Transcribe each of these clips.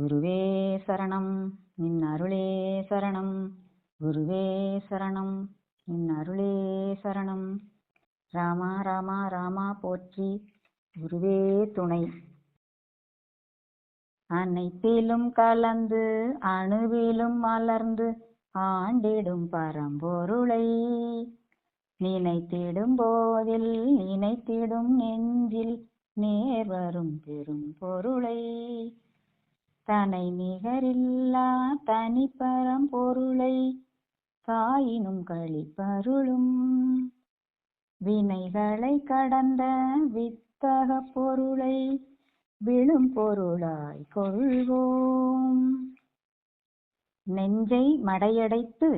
குருவே சரணம் நின் அருளே சரணம். குருவே சரணம் நின் அருளே சரணம். ராமா ராமா ராமா போற்றி குருவே துணை. அனைத்திலும் கலந்து அணுவிலும் மலர்ந்து ஆண்டிடும் பரம்பொருளை. நினைத்திடும் போதில் நினைத்திடும் நெஞ்சில் நேர் வரும் பெரும் பொருளை தனை நிகரில்லா தனிப்பரம் பொருளை தாயினும் கழிப்பருளும் வினைகளை கடந்த வித்தக பொருளை விழும் பொருளாய் கொள்வோம். நெஞ்சை மடையடைத்து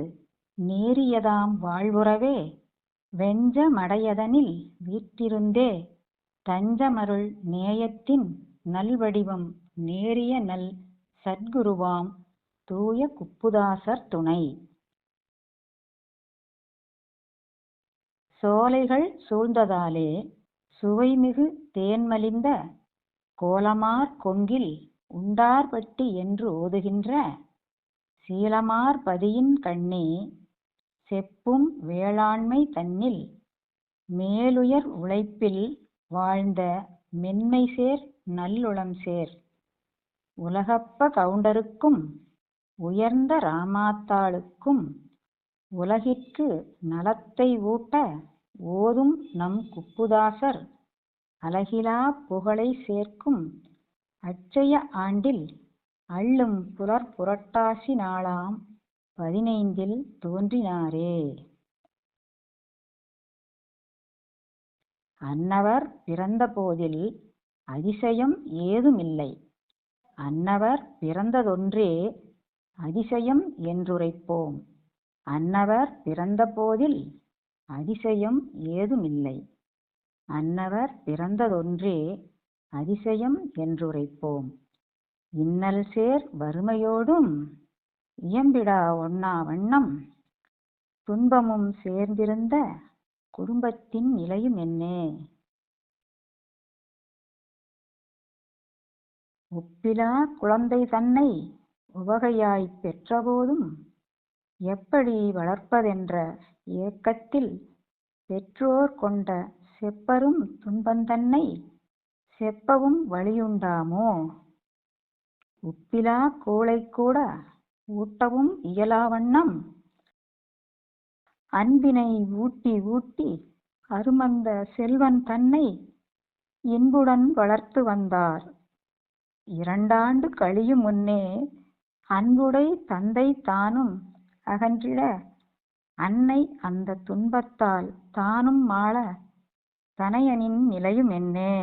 நேரியதாம் வாழ்வுறவே வெஞ்ச மடையதனில் வீற்றிருந்தே தஞ்சமருள் நேயத்தின் நல்வடிவம் நேரிய நல் சத்குருவாம் தூய குப்புதாசர் துணை. சோலைகள் சூழ்ந்ததாலே சுவைமிகு தேன்மலிந்த கோலமார் கொங்கில் உண்டார்பட்டி என்று ஓதுகின்ற சீலமார் பதியின் கண்ணே செப்பும் வேளாண்மை தன்னில் மேலுயர் உழைப்பில் வாழ்ந்த மென்மை சேர் நல்லுளம் சேர். உலகப்ப கவுண்டருக்கும் உயர்ந்த ராமாத்தாளுக்கும் உலகிற்கு நலத்தை ஊட்ட ஓதும் நம் குப்புதாசர் அலகிலா புகழை சேர்க்கும் அச்சய ஆண்டில் அள்ளும் புலர் புரட்டாசி நாளாம் பதினைந்தில் தோன்றினாரே. அன்னவர் பிறந்த போதில் அதிசயம் ஏதுமில்லை. அன்னவர் பிறந்ததொன்றே அதிசயம் என்றுரைப்போம். அன்னவர் பிறந்த போதில் அதிசயம் ஏதுமில்லை. அன்னவர் பிறந்ததொன்றே அதிசயம் என்றுரைப்போம். இன்னல் சேர் வறுமையோடும் இயம்பிடா ஒண்ணா வண்ணம். துன்பமும் சேர்ந்திருந்த குடும்பத்தின் நிலையும் என்னே? ஒப்பிலா குழந்தை தன்னை உவகையாய்ப் பெற்றபோதும் எப்படி வளர்ப்பதென்ற ஏக்கத்தில் பெற்றோர் கொண்ட செப்பரும் துன்பந்தன்னை செப்பவும் வழியுண்டாமோ? உப்பிலா கூளை கூட ஊட்டவும் இயலாவண்ணம் அன்பினை ஊட்டி ஊட்டி அருமந்த செல்வன் தன்னை இன்புடன் வளர்த்து வந்தார். இரண்டாண்டு கழியும் முன்னே அன்புடை தந்தை தானும் அகன்றிட அன்னை அந்த துன்பத்தால் தானும் மாள தனையனின் நிலையும் என்னே.